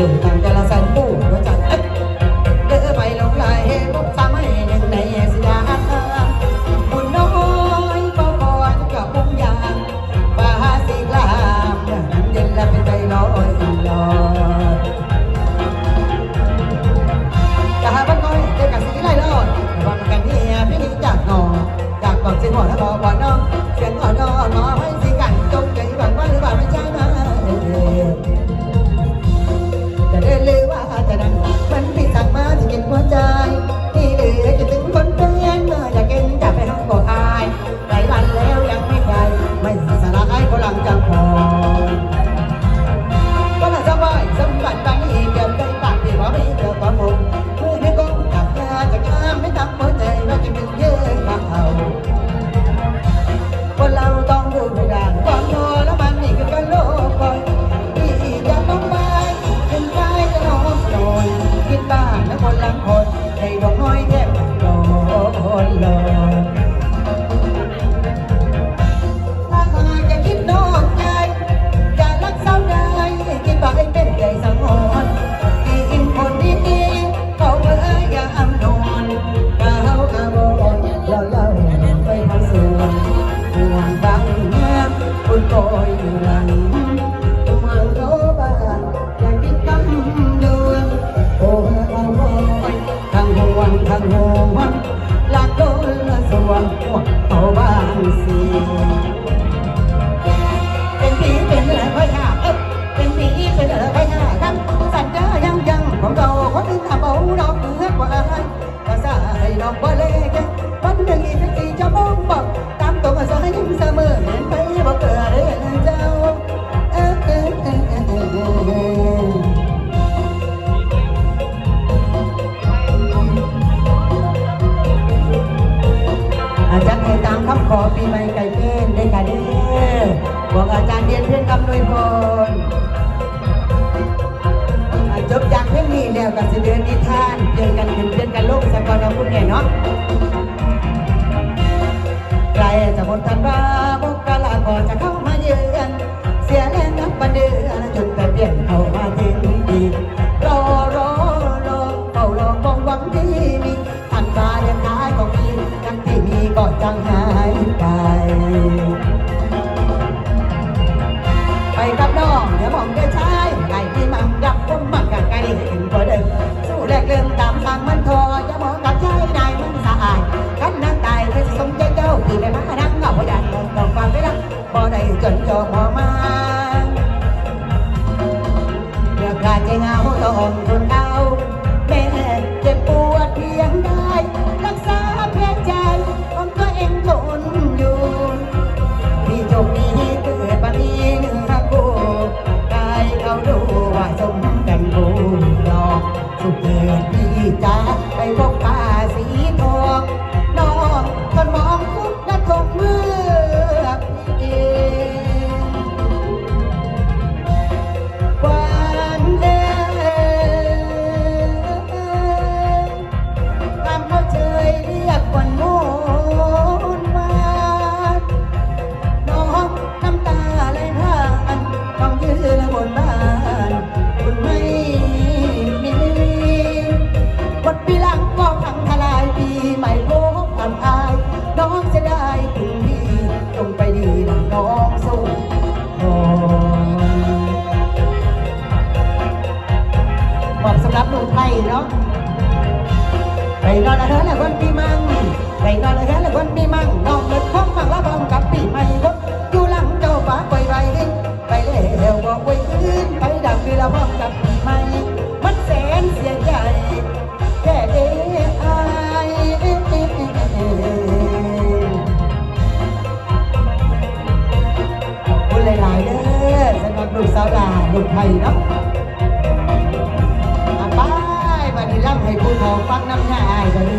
điều tăng อจาจารย์ตามคำขอปีใหม่ไก่เต้นได้ค่ะเด้บอกอาจารย์เรียนเพื่อนกำนวยพรจบจากเพื่อนนี้แล้วกับเด็จนิทานเดินกันขึ้นเดินกันโลงสกอร์เราคุณเนี่เนาะ ไปกับน้องเดี๋ยวมองเดือชายไก่ที่มังดับผมมักกับไก่เห็นก็เดินสู้แลกเรื่องตามทางมันทออย่ามองกับชายนายมันสะอาดกันนั่งตายเธอจะสมใจเจ้าที่ไปมาดังเอาไปดันต้องฟังได้ละบ่ได้จนจอพอมาเดือกราใจเงาต้องทนกัน ไปนอนละเธอละคนปีมังไปนอนละเธอละคนปีมังนองเลิกข้องฟังว่าพร้อมกับปีใหม่บดอยู่หลังเจ้าฟ้าไปไรไปแล้วก็ไปคืนไปดังปีละพร้อมกับปีใหม่มันแสนเสียใจแค่เดอายขอบคุณหลายๆเด้อสำหรับลูกสาวดาลูกไทยเนาะ ให้ผู้เขาฟังน้ำหน้าอายก็ดี